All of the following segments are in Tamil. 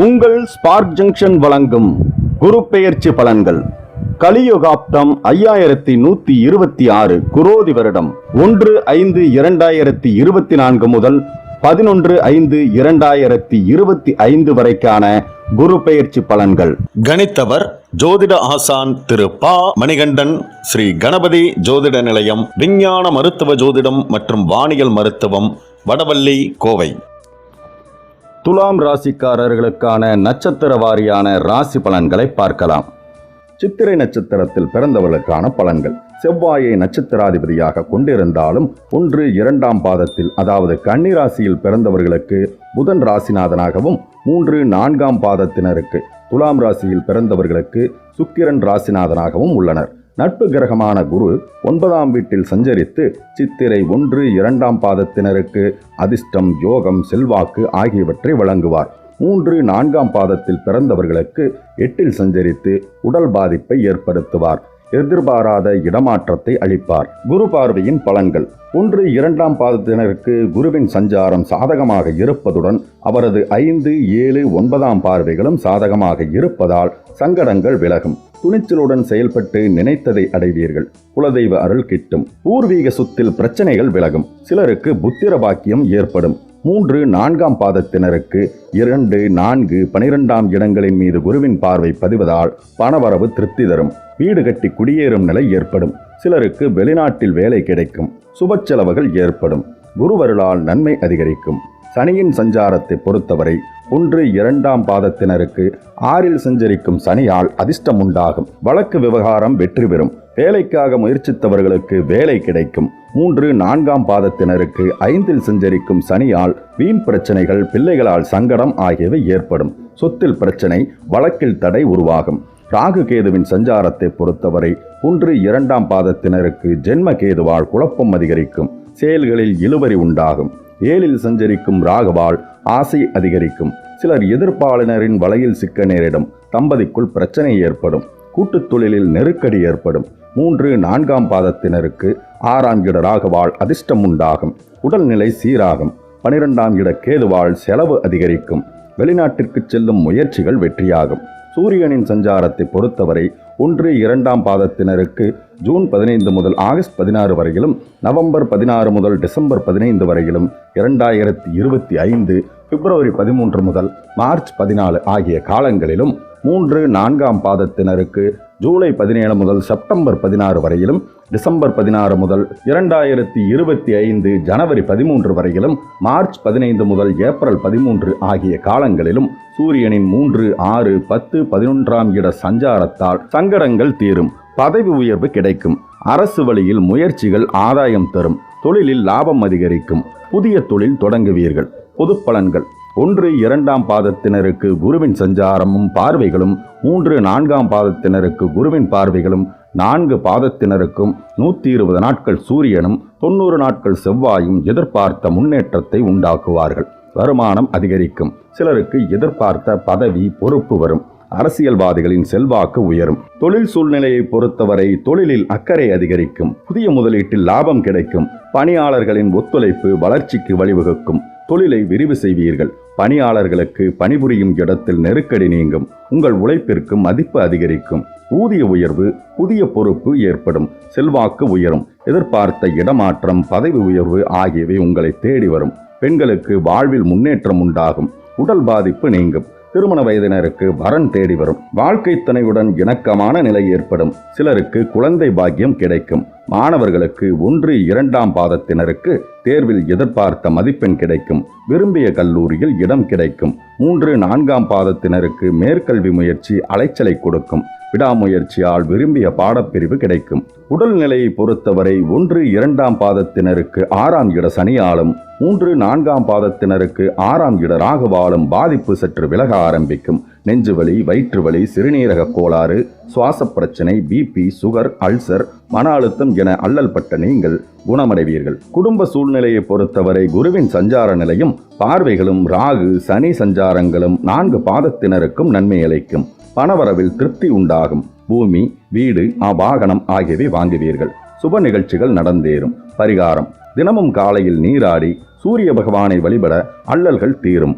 உங்கள் ஸ்பார்க் ஜங்ஷன் வழங்கும் குரு பெயர்ச்சி பலன்கள். கலியுகாப்தம் ஐயாயிரத்தி நூத்தி இருபத்தி ஆறு குரோதி வருடம் ஒன்று ஐந்து இரண்டாயிரத்தி இருபத்தி நான்கு முதல் பதினொன்று ஐந்து இரண்டாயிரத்தி இருபத்தி ஐந்து வரைக்கான குரு பெயர்ச்சி பலன்கள். கணித்தவர் ஜோதிட ஆசான் திரு பா மணிகண்டன் ஸ்ரீ கணபதி ஜோதிட நிலையம் விஞ்ஞான மருத்துவ ஜோதிடம் மற்றும் வானியல் மருத்துவம் வடவள்ளி கோவை. துலாம் ராசிக்காரர்களுக்கான நட்சத்திர வாரியான ராசி பலன்களை பார்க்கலாம். சித்திரை நட்சத்திரத்தில் பிறந்தவர்களுக்கான பலன்கள். செவ்வாயை நட்சத்திராதிபதியாக கொண்டிருந்தாலும் ஒன்று இரண்டாம் பாதத்தில் அதாவது கன்னி ராசியில் பிறந்தவர்களுக்கு புதன் ராசிநாதனாகவும் மூன்று நான்காம் பாதத்தினருக்கு துலாம் ராசியில் பிறந்தவர்களுக்கு சுக்கிரன் ராசிநாதனாகவும் உள்ளனர். நட்பு கிரகமான குரு ஒன்பதாம் வீட்டில் சஞ்சரித்து சித்திரை ஒன்று இரண்டாம் பாதத்தினருக்கு அதிர்ஷ்டம் யோகம் செல்வாக்கு ஆகியவற்றை வழங்குவார். மூன்று நான்காம் பாதத்தில் பிறந்தவர்களுக்கு எட்டில் சஞ்சரித்து உடல் பாதிப்பை ஏற்படுத்துவார். எதிர்பாராத இடமாற்றத்தை அளிப்பார். குரு பார்வையின் பலன்கள். ஒன்று இரண்டாம் பாதத்தினருக்கு குருவின் சஞ்சாரம் சாதகமாக இருப்பதுடன் அவரது ஐந்து ஏழு ஒன்பதாம் பார்வைகளும் சாதகமாக இருப்பதால் சங்கடங்கள் விலகும். துணிச்சலுடன் செயல்பட்டு நினைத்ததை அடைவீர்கள். குலதெய்வ அருள் கிட்டும். பூர்வீக சொத்தில் பிரச்சனைகள் விலகும். சிலருக்கு புத்திர பாக்கியம் ஏற்படும். மூன்று நான்காம் பாதத்தினருக்கு இரண்டு நான்கு பனிரெண்டாம் இடங்களின் மீது குருவின் பார்வை பதிவதால் பணவரவு திருப்தி தரும். வீடு கட்டி குடியேறும் நிலை ஏற்படும். சிலருக்கு வெளிநாட்டில் வேலை கிடைக்கும். சுப செலவுகள் ஏற்படும். குருவருளால் நன்மை அதிகரிக்கும். சனியின் சஞ்சாரத்தை பொறுத்தவரை ஒன்று இரண்டாம் பாதத்தினருக்கு ஆறில் சஞ்சரிக்கும் சனியால் அதிர்ஷ்டம் உண்டாகும் வழக்கு விவகாரம் வெற்றி பெறும். வேலைக்காக முயற்சித்தவர்களுக்கு வேலை கிடைக்கும். மூன்று நான்காம் பாதத்தினருக்கு ஐந்தில் சஞ்சரிக்கும் சனியால் வீண் பிரச்சனைகள் பிள்ளைகளால் சங்கடம் ஆகியவை ஏற்படும். சொத்தில் பிரச்சனை வழக்கில் தடை உருவாகும். ராகு கேதுவின் சஞ்சாரத்தை பொறுத்தவரை ஒன்று இரண்டாம் பாதத்தினருக்கு ஜென்ம கேதுவால் குழப்பம் அதிகரிக்கும். செயல்களில் இழுவரி உண்டாகும். ஏழில் சஞ்சரிக்கும் ராகவால் ஆசை அதிகரிக்கும். சிலர் எதிர்ப்பாளினரின் வலையில் சிக்க நேரிடும். தம்பதிக்குள் பிரச்சனை ஏற்படும். கூட்டுத் தொழிலில் நெருக்கடி ஏற்படும். மூன்று நான்காம் பாதத்தினருக்கு ஆறாம் இட ராகுவால் அதிர்ஷ்டம் உண்டாகும். உடல்நிலை சீராகும். பனிரெண்டாம் இட கேதுவால் செலவு அதிகரிக்கும். வெளிநாட்டிற்கு செல்லும் முயற்சிகள் வெற்றியாகும். சூரியனின் சஞ்சாரத்தை பொறுத்தவரை ஒன்று இரண்டாம் பாதத்தினருக்கு ஜூன் பதினைந்து முதல் ஆகஸ்ட் பதினாறு வரையிலும் நவம்பர் பதினாறு முதல் டிசம்பர் பதினைந்து வரையிலும் இரண்டாயிரத்தி இருபத்தி ஐந்து பிப்ரவரி பதிமூன்று முதல் மார்ச் பதினாலு ஆகிய காலங்களிலும் மூன்று நான்காம் பாதத்தினருக்கு ஜூலை பதினேழு முதல் செப்டம்பர் பதினாறு வரையிலும் டிசம்பர் பதினாறு முதல் இரண்டாயிரத்தி இருபத்தி ஐந்து ஜனவரி பதிமூன்று வரையிலும் மார்ச் பதினைந்து முதல் ஏப்ரல் பதிமூன்று ஆகிய காலங்களிலும் சூரியனின் மூன்று ஆறு பத்து பதினொன்றாம் இட சஞ்சாரத்தால் சங்கடங்கள் தீரும் பதவி உயர்வு கிடைக்கும். அரசு வழியில் முயற்சிகள் ஆதாயம் தரும் தொழிலில் லாபம் அதிகரிக்கும். புதிய தொழில் தொடங்குவீர்கள். பொது பலன்கள் ஒன்று இரண்டாம் பாதத்தினருக்கு குருவின் சஞ்சாரமும் பார்வைகளும் மூன்று நான்காம் பாதத்தினருக்கு குருவின் பார்வைகளும் நான்கு பாதத்தினருக்கும் நூற்றி இருபது நாட்கள் சூரியனும் தொண்ணூறு நாட்கள் செவ்வாயும் எதிர்பார்த்த முன்னேற்றத்தை உண்டாக்குவார்கள். வருமானம் அதிகரிக்கும். சிலருக்கு எதிர்பார்த்த பதவி பொறுப்பு வரும். அரசியல்வாதிகளின் செல்வாக்கு உயரும். தொழில் சூழ்நிலையை பொறுத்தவரை தொழிலில் அக்கறை அதிகரிக்கும். புதிய முதலீட்டில் லாபம் கிடைக்கும். பணியாளர்களின் ஒத்துழைப்பு வளர்ச்சிக்கு வழிவகுக்கும். தொழிலை விரிவு செய்வீர்கள். பணியாளர்களுக்கு பணிபுரியும் இடத்தில் நெருக்கடி நீங்கும். உங்கள் உழைப்பிற்கு மதிப்பு அதிகரிக்கும். ஊதிய உயர்வு புதிய பொறுப்பு ஏற்படும். செல்வாக்கு உயரும். எதிர்பார்த்த இடமாற்றம் பதவி உயர்வு ஆகியவை உங்களை தேடி வரும். பெண்களுக்கு வாழ்வில் முன்னேற்றம் உண்டாகும். உடல் பாதிப்பு நீங்கும். திருமண வயதினருக்கு வரன் தேடி வரும். வாழ்க்கை துணையுடன் இணக்கமான நிலை ஏற்படும். சிலருக்கு குழந்தை பாக்கியம் கிடைக்கும். மாணவர்களுக்கு ஒன்று இரண்டாம் பாதத்தினருக்கு தேர்வில் எதிர்பார்த்த மதிப்பெண் கிடைக்கும். விரும்பிய கல்லூரியில் இடம் கிடைக்கும். மூன்று நான்காம் பாதத்தினருக்கு மேற்கல்வி முயற்சி அலைச்சலை கொடுக்கும். விடாமுயற்சியால் விரும்பிய பாடப்பிரிவு கிடைக்கும். உடல்நிலையை பொறுத்தவரை ஒன்று இரண்டாம் பாதத்தினருக்கு ஆறாம் இட சனியாலும் மூன்று நான்காம் பாதத்தினருக்கு ஆறாம் இட ராகுவாலும் பாதிப்பு சற்று விலக ஆரம்பிக்கும். நெஞ்சுவலி வயிற்றுவலி சிறுநீரக கோளாறு சுவாச பிரச்சனை பிபி சுகர் அல்சர் மன அழுத்தம் என அல்லல்பட்ட நீங்கள் குணமடைவீர்கள். குடும்ப சூழ்நிலையை பொறுத்தவரை குருவின் சஞ்சார நிலையும் பார்வைகளும் ராகு சனி சஞ்சாரங்களும் நான்கு பாதத்தினருக்கும் நன்மை அளிக்கும். பணவரவில் திருப்தி உண்டாகும். பூமி வீடு வாகனம் ஆகியவை வாங்குவீர்கள். சுப நிகழ்ச்சிகள் நடந்தேறும். பரிகாரம். தினமும் காலையில் நீராடி சூரிய பகவானை வழிபட அல்லல்கள் தீரும்.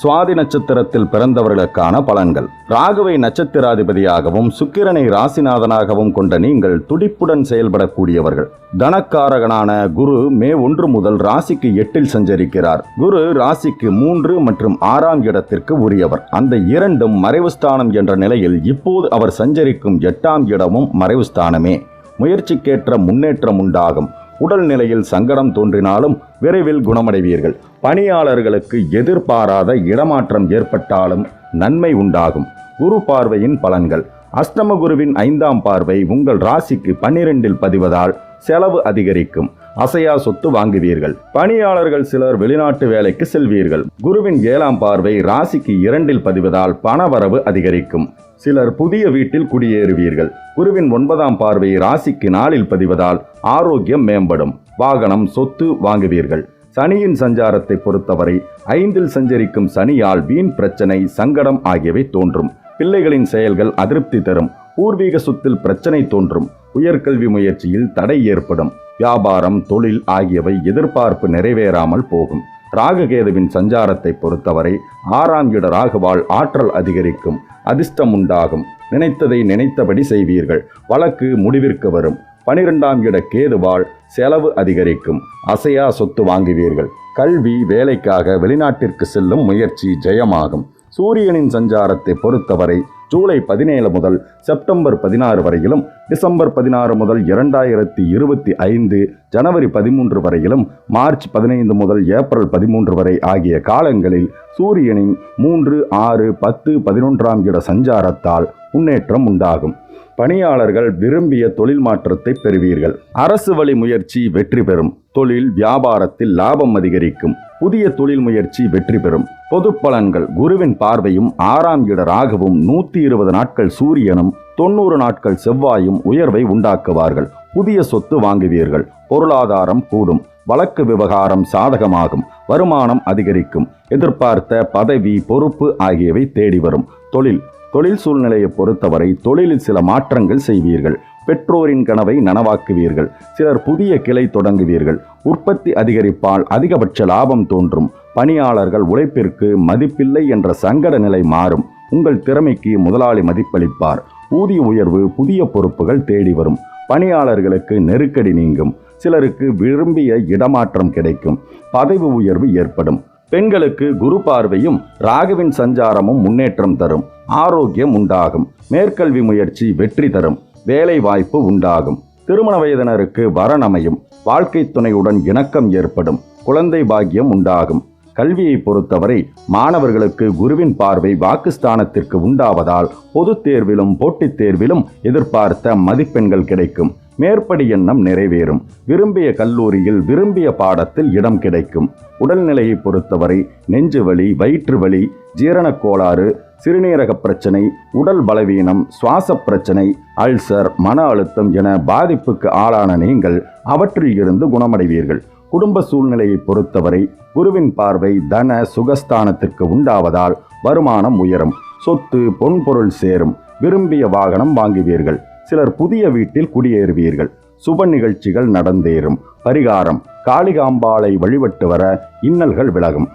சுவாதி நட்சத்திரத்தில் பிறந்தவர்களுக்கான பலன்கள். ராகுவை நட்சத்திராதிபதியாகவும் சுக்கிரனை ராசிநாதனாகவும் கொண்ட நீங்கள் துடிப்புடன் செயல்படக்கூடியவர்கள். தனக்காரகனான குரு மே ஒன்று முதல் ராசிக்கு எட்டில் சஞ்சரிக்கிறார். குரு ராசிக்கு மூன்று மற்றும் ஆறாம் இடத்திற்கு உரியவர். அந்த இரண்டும் மறைவுஸ்தானம் என்ற நிலையில் இப்போது அவர் சஞ்சரிக்கும் எட்டாம் இடமும் மறைவுஸ்தானமே முயற்சிக்கேற்ற முன்னேற்றம் உண்டாகும். உடல் நிலையில் சங்கடம் தோன்றினாலும் விரைவில் குணமடைவீர்கள். பணியாளர்களுக்கு எதிர்பாராத இடமாற்றம் ஏற்பட்டாலும் நன்மை உண்டாகும். குரு பார்வையின் பலன்கள். அஷ்டம குருவின் ஐந்தாம் பார்வை உங்கள் ராசிக்கு பன்னிரெண்டில் பதிவதால் செலவு அதிகரிக்கும். அசையா சொத்து வாங்குவீர்கள். பணியாளர்கள் சிலர் வெளிநாட்டு வேலைக்கு செல்வீர்கள். குருவின் ஏழாம் பார்வை ராசிக்கு இரண்டில் பதிவதால் பணவரவு அதிகரிக்கும். சிலர் புதிய வீட்டில் குடியேறுவீர்கள். குருவின் ஒன்பதாம் பார்வை ராசிக்கு நாளில் பதிவதால் ஆரோக்கியம் மேம்படும். வாகனம் சொத்து வாங்குவீர்கள். சனியின் சஞ்சாரத்தை பொறுத்தவரை ஐந்தில் சஞ்சரிக்கும் சனியால் வீண் பிரச்சனை சங்கடம் ஆகியவை தோன்றும். பிள்ளைகளின் செயல்கள் அதிருப்தி தரும். பூர்வீக சொத்தில் பிரச்சனை தோன்றும். உயர்கல்வி முயற்சியில் தடை ஏற்படும். வியாபாரம் தொழில் ஆகியவை எதிர்பார்ப்பு நிறைவேறாமல் போகும். ராககேதுவின் சஞ்சாரத்தை பொறுத்தவரை ஆறாம் இட ராகுவால் ஆற்றல் அதிகரிக்கும் அதிர்ஷ்டம் உண்டாகும். நினைத்ததை நினைத்தபடி செய்வீர்கள். வழக்கு முடிவிற்கு வரும். பனிரெண்டாம் இட கேதுவால் செலவு அதிகரிக்கும். அசையா சொத்து வாங்குவீர்கள். கல்வி வேலைக்காக வெளிநாட்டிற்கு செல்லும் முயற்சி ஜெயமாகும். சூரியனின் சஞ்சாரத்தை பொறுத்தவரை ஜூலை பதினேழு முதல் செப்டம்பர் பதினாறு வரையிலும் டிசம்பர் பதினாறு முதல் இரண்டாயிரத்தி இருபத்தி ஐந்து ஜனவரி பதிமூன்று வரையிலும் மார்ச் பதினைந்து முதல் ஏப்ரல் பதிமூன்று வரை ஆகிய காலங்களில் சூரியனின் மூன்று ஆறு பத்து பதினொன்றாம் இட சஞ்சாரத்தால் முன்னேற்றம் உண்டாகும். பணியாளர்கள் விரும்பிய தொழில் மாற்றத்தை பெறுவீர்கள். அரசு வழி முயற்சி வெற்றி பெறும். தொழில் வியாபாரத்தில் லாபம் அதிகரிக்கும். புதிய தொழில் முயற்சி வெற்றி பெறும். பொது பலன்கள் குருவின் பார்வையும் ஆறாம் இட ராகவும் நூத்தி இருபது நாட்கள் சூரியனும் தொண்ணூறு நாட்கள் செவ்வாயும் உயர்வை உண்டாக்குவார்கள். புதிய சொத்து வாங்குவீர்கள். பொருளாதாரம் கூடும். வழக்கு விவகாரம் சாதகமாகும். வருமானம் அதிகரிக்கும். எதிர்பார்த்த பதவி பொறுப்பு ஆகியவை தேடி வரும். தொழில். தொழில் சூழ்நிலையை பொறுத்தவரை தொழிலில் சில மாற்றங்கள் செய்வீர்கள். பெற்றோரின் கனவை நனவாக்குவீர்கள். சிலர் புதிய கிளை தொடங்குவீர்கள். உற்பத்தி அதிகரிப்பால் அதிகபட்ச லாபம் தோன்றும். பணியாளர்கள் உழைப்பிற்கு மதிப்பில்லை என்ற சங்கட நிலை மாறும். உங்கள் திறமைக்கு முதலாளி மதிப்பளிப்பார். ஊதிய உயர்வு புதிய பொறுப்புகள் தேடி வரும். பணியாளர்களுக்கு நெருக்கடி நீங்கும். சிலருக்கு விரும்பிய இடமாற்றம் கிடைக்கும். பதவி உயர்வு ஏற்படும். பெண்களுக்கு குரு பார்வையும் ராகுவின் சஞ்சாரமும் முன்னேற்றம் தரும். ஆரோக்கியம் உண்டாகும். மேற்கல்வி முயற்சி வெற்றி தரும். வேலை வாய்ப்பு உண்டாகும். திருமண வயதினருக்கு வரணமையும் வாழ்க்கை துணையுடன் இணக்கம் ஏற்படும் குழந்தை பாக்கியம் உண்டாகும். கல்வியை பொறுத்தவரை மாணவர்களுக்கு குருவின் பார்வை வாக்குஸ்தானத்திற்கு உண்டாவதால் பொதுத் தேர்விலும் போட்டித் தேர்விலும் எதிர்பார்த்த மதிப்பெண்கள் கிடைக்கும். மேற்படி எண்ணம் நிறைவேறும். விரும்பிய கல்லூரியில் விரும்பிய பாடத்தில் இடம் கிடைக்கும். உடல்நிலையை பொறுத்தவரை நெஞ்சு வலி வயிற்று வலி ஜீரணக் கோளாறு சிறுநீரக பிரச்சனை உடல் பலவீனம் சுவாச பிரச்சனை அல்சர் மன அழுத்தம் என பாதிப்புக்கு ஆளான நீங்கள் அவற்றில் இருந்து குணமடைவீர்கள். குடும்ப சூழ்நிலையை பொறுத்தவரை குருவின் பார்வை தன சுகஸ்தானத்திற்கு உண்டாவதால் வருமானம் உயரும். சொத்து பொன்பொருள் சேரும். விரும்பிய வாகனம் வாங்குவீர்கள். சிலர் புதிய வீட்டில் குடியேறுவீர்கள். சுப நிகழ்ச்சிகள் நடந்தேறும். பரிகாரம் காளிகாம்பாளை வழிபட்டு வர இன்னல்கள் விலகும்.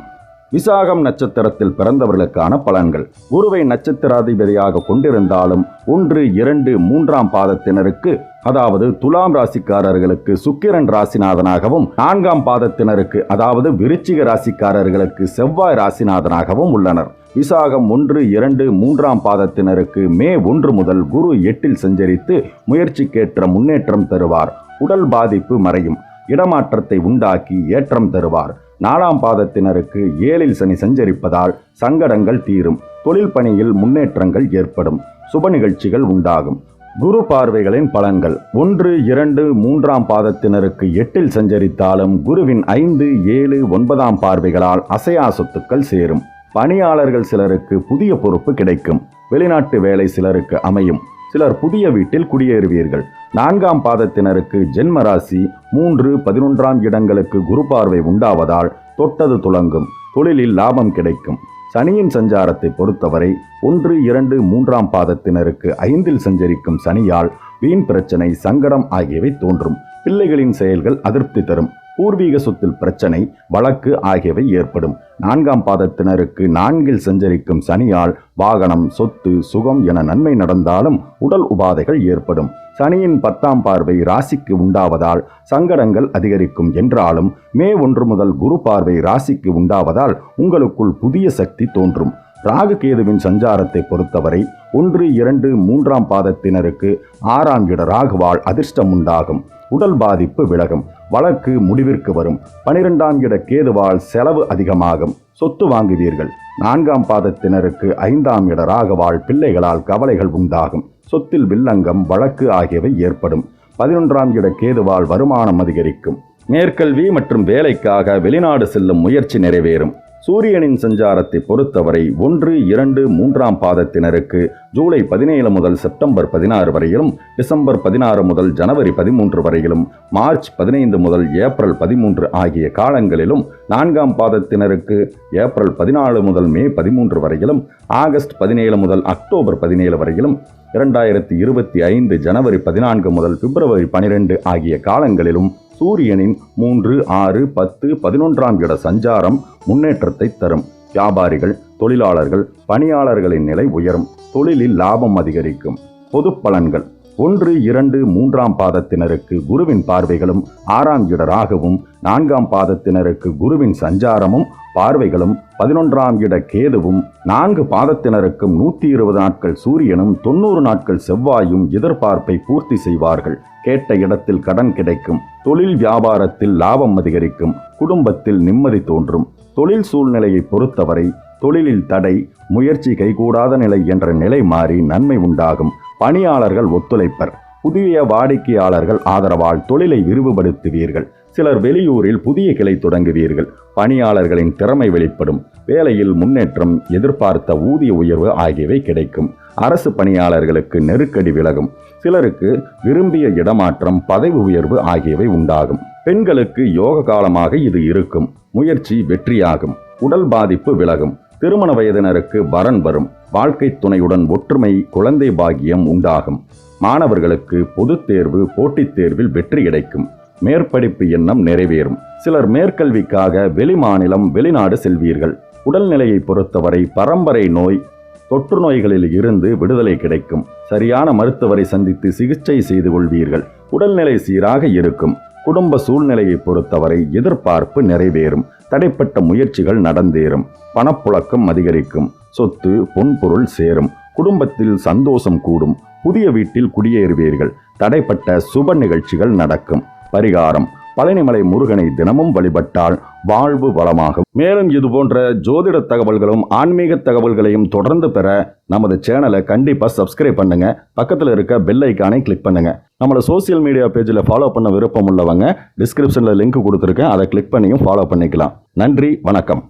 விசாகம் நட்சத்திரத்தில் பிறந்தவர்களுக்கான பலன்கள். குருவை நட்சத்திராதிபதியாக கொண்டிருந்தாலும் ஒன்று இரண்டு மூன்றாம் பாதத்தினருக்கு அதாவது துலாம் ராசிக்காரர்களுக்கு சுக்கிரன் ராசிநாதனாகவும் நான்காம் பாதத்தினருக்கு அதாவது விருச்சிக ராசிக்காரர்களுக்கு செவ்வாய் ராசிநாதனாகவும் உள்ளனர். விசாகம் ஒன்று இரண்டு மூன்றாம் பாதத்தினருக்கு மே ஒன்று முதல் குரு எட்டில் சஞ்சரித்து முயற்சிக்கேற்ற முன்னேற்றம் தருவார். உடல் பாதிப்பு மறையும். இடமாற்றத்தை உண்டாக்கி ஏற்றம் தருவார். நாலாம் பாதத்தினருக்கு ஏழில் சனி சஞ்சரிப்பதால் சங்கடங்கள் தீரும். தொழில் பணியில் முன்னேற்றங்கள் ஏற்படும். சுப நிகழ்ச்சிகள் உண்டாகும். குரு பார்வைகளின் பலன்கள். ஒன்று இரண்டு மூன்றாம் பாதத்தினருக்கு எட்டில் சஞ்சரித்தாலும் குருவின் ஐந்து ஏழு ஒன்பதாம் பார்வைகளால் அசையா சொத்துக்கள் சேரும். பணியாளர்கள் சிலருக்கு புதிய பொறுப்பு கிடைக்கும். வெளிநாட்டு வேலை சிலருக்கு அமையும். சிலர் புதிய வீட்டில் குடியேறுவீர்கள். நான்காம் பாதத்தினருக்கு ஜென்ம ராசி மூன்று பதினொன்றாம் இடங்களுக்கு குரு பார்வை உண்டாவதால் தொட்டது துலங்கும் தொழிலில் லாபம் கிடைக்கும். சனியின் சஞ்சாரத்தை பொறுத்தவரை ஒன்று இரண்டு மூன்றாம் பாதத்தினருக்கு ஐந்தில் சஞ்சரிக்கும் சனியால் வீண் பிரச்சனை சங்கடம் ஆகியவை தோன்றும். பிள்ளைகளின் செயல்கள் அதிருப்தி தரும். பூர்வீக சொத்தில் பிரச்சனை வழக்கு ஆகியவை ஏற்படும். நான்காம் பாதத்தினருக்கு நான்கில் சஞ்சரிக்கும் சனியால் வாகனம் சொத்து சுகம் என நன்மை நடந்தாலும் உடல் உபாதைகள் ஏற்படும். சனியின் பத்தாம் பார்வை ராசிக்கு உண்டாவதால் சங்கடங்கள் அதிகரிக்கும் என்றாலும் மே ஒன்று முதல் குரு பார்வை ராசிக்கு உண்டாவதால் உங்களுக்குள் புதிய சக்தி தோன்றும். ராகு கேதுவின் சஞ்சாரத்தை பொறுத்தவரை ஒன்று இரண்டு மூன்றாம் பாதத்தினருக்கு ஆறாம் இட ராகுவால் அதிர்ஷ்டம் உண்டாகும். உடல் பாதிப்பு விலகும். வழக்கு முடிவிற்கு வரும். பனிரெண்டாம் இட கேதுவால் செலவு அதிகமாகும். சொத்து வாங்குவீர்கள். நான்காம் பாதத்தினருக்கு ஐந்தாம் இட ராகவால் பிள்ளைகளால் கவலைகள் உண்டாகும். சொத்தில் வில்லங்கம் வழக்கு ஆகியவை ஏற்படும். பதினொன்றாம் இட கேதுவால் வருமானம் அதிகரிக்கும். மேற்கல்வி மற்றும் வேலைக்காக வெளிநாடு செல்லும் முயற்சி நிறைவேறும். சூரியனின் சஞ்சாரத்தை பொறுத்தவரை ஒன்று இரண்டு மூன்றாம் பாதத்தினருக்கு ஜூலை பதினேழு முதல் செப்டம்பர் பதினாறு வரையிலும் டிசம்பர் பதினாறு முதல் ஜனவரி பதிமூன்று வரையிலும் மார்ச் பதினைந்து முதல் ஏப்ரல் பதிமூன்று ஆகிய காலங்களிலும் நான்காம் பாதத்தினருக்கு ஏப்ரல் பதினாலு முதல் மே பதிமூன்று வரையிலும் ஆகஸ்ட் பதினேழு முதல் அக்டோபர் பதினேழு வரையிலும் இரண்டாயிரத்தி இருபத்தி ஐந்து ஜனவரி பதினான்கு முதல் பிப்ரவரி பனிரெண்டு ஆகிய காலங்களிலும் சூரியனின் மூன்று ஆறு பத்து பதினொன்றாம் இட சஞ்சாரம் முன்னேற்றத்தை தரும். வியாபாரிகள் தொழிலாளர்கள் பணியாளர்களின் நிலை உயரும். தொழிலில் லாபம் அதிகரிக்கும். பொது பலன்கள். ஒன்று இரண்டு மூன்றாம் பாதத்தினருக்கு குருவின் பார்வைகளும் ஆறாம் இட ராகவும் நான்காம் பாதத்தினருக்கு குருவின் சஞ்சாரமும் பார்வைகளும் பதினொன்றாம் இட கேதுவும் நான்கு பாதத்தினருக்கும் நூற்றி இருபது நாட்கள் சூரியனும் தொண்ணூறு நாட்கள் செவ்வாயும் எதிர்பார்ப்பை பூர்த்தி செய்வார்கள். கேட்ட இடத்தில் கடன் கிடைக்கும். தொழில் வியாபாரத்தில் லாபம் அதிகரிக்கும். குடும்பத்தில் நிம்மதி தோன்றும். தொழில் சூழ்நிலையை பொறுத்தவரை தொழிலில் தடை முயற்சி கைகூடாத நிலை என்ற நிலை மாறி நன்மை உண்டாகும். பணியாளர்கள் ஒத்துழைப்பர். புதிய வாடிக்கையாளர்கள் ஆதரவால் தொழிலை விரிவுபடுத்துவீர்கள். சிலர் வெளியூரில் புதிய கிளை தொடங்குவீர்கள். பணியாளர்களின் திறமை வெளிப்படும். வேலையில் முன்னேற்றம் எதிர்பார்த்த ஊதிய உயர்வு ஆகியவை கிடைக்கும். அரசு பணியாளர்களுக்கு நெருக்கடி விலகும். சிலருக்கு விரும்பிய இடமாற்றம் பதவி உயர்வு ஆகியவை உண்டாகும். பெண்களுக்கு யோக காலமாக இது இருக்கும். முயற்சி வெற்றியாகும். உடல் பாதிப்பு விலகும். திருமண வயதினருக்கு வரன் வரும். வாழ்க்கை துணையுடன் ஒற்றுமை குழந்தை பாகியம் உண்டாகும். மாணவர்களுக்கு பொதுத் தேர்வு போட்டித் தேர்வில் வெற்றி கிடைக்கும். மேற்படிப்பு எண்ணம் நிறைவேறும். சிலர் மேற்கல்விக்காக வெளிமாநிலம் வெளிநாடு செல்வீர்கள். உடல்நிலையை பொறுத்தவரை பரம்பரை நோய் தொற்று நோய்களில் இருந்து விடுதலை கிடைக்கும். சரியான மருத்துவரை சந்தித்து சிகிச்சை செய்து கொள்வீர்கள். உடல்நிலை சீராக இருக்கும். குடும்ப சூழ்நிலையை பொறுத்தவரை எதிர்பார்ப்பு நிறைவேறும். தடைப்பட்ட முயற்சிகள் நடந்தேறும். பணப்புழக்கம் அதிகரிக்கும். சொத்து பொன்பொருள் சேரும். குடும்பத்தில் சந்தோஷம் கூடும். புதிய வீட்டில் குடியேறுவீர்கள். தடைப்பட்ட சுப நிகழ்ச்சிகள் நடக்கும். பரிகாரம். பழனிமலை முருகனை தினமும் வழிபட்டால் வாழ்வு வளமாகும். மேலும் இது போன்ற ஜோதிட தகவல்களும் ஆன்மீக தகவல்களையும் தொடர்ந்து பெற நமது சேனலை கண்டிப்பாக சப்ஸ்கிரைப் பண்ணுங்க. பக்கத்தில் இருக்க பெல் ஐக்கானை கிளிக் பண்ணுங்க. நம்மளை சோஷியல் மீடியா பேஜில் ஃபாலோ பண்ண விருப்பம் உள்ளவங்க டிஸ்கிரிப்ஷனில் லிங்க் கொடுத்துருக்கேன். அதை கிளிக் பண்ணியும் ஃபாலோ பண்ணிக்கலாம். நன்றி வணக்கம்.